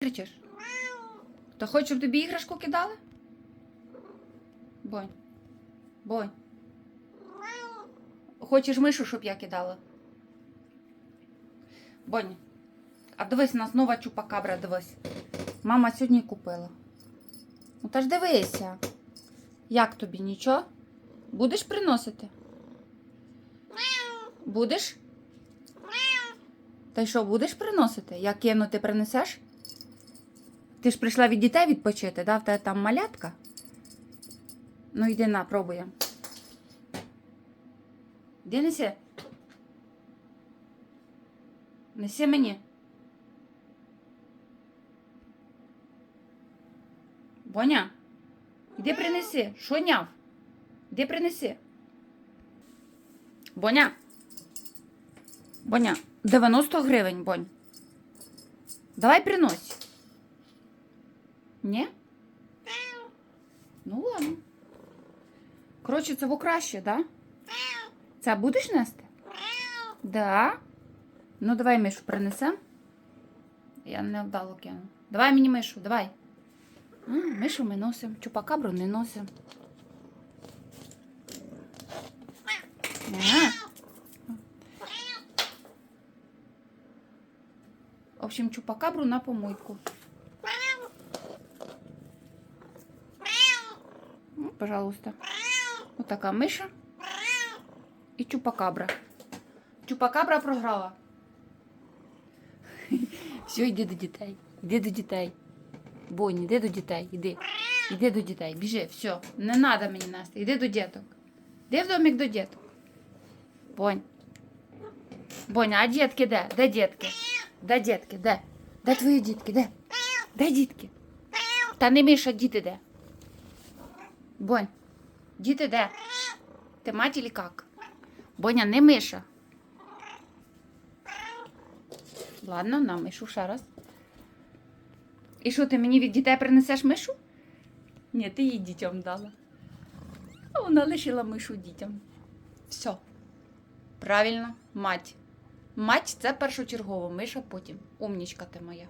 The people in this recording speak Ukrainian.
кричиш? То хочеш, щоб тобі іграшку кидали? Бонь. Бонь. Хочеш мишу, щоб я кидала? Бонь. А дивись, у нас нова чупакабра, дивись. Мама сьогодні купила. Ну та ж дивися. Як тобі нічого? Будеш приносити? Будеш? Та й що, будеш приносити? Я кину, ти принесеш? Ти ж прийшла від дітей відпочити, да? В тебе там малятка? Ну йди на, пробуємо. Іди неси. Неси мені. Боня, іди принеси. Що няв? Іди принеси. Боня. Боня, 90 гривень, Бонь. Давай принось. Ні? Ну ладно. Коротше, це во краще, да? Це будеш нести? Да. Ну, давай мишу принесем. Я не вдало кину. Давай мені мишу, давай. Мишу ми носимо. Чупакабру не носимо. В общем, чупакабру на помойку. Ну, пожалуйста. Вот такая миша і чупакабра. Чупакабра програла. Все, йди до дітей. Йди до дітей. Бонні, йди до дітей. Іди. Іди до дітей. Біжи, все. Не треба мені Настя. Іди до діток. Іди в домик до діток. Бонь. Боня, а дітки де? Де дітки? Де дітки? Де? Де твої дітки? Де? Де дітки? Та не Міша, діти де? Бонь, діти де? Ти мать или как? Боня, не Миша. Ладно, на мишу ще раз. І що, ти мені від дітей принесеш мишу? Ні, ти її дітям дала. А вона лишила мишу дітям. Все. Правильно, мать. Мать це першочергово, миша потім. Умнічка ти моя.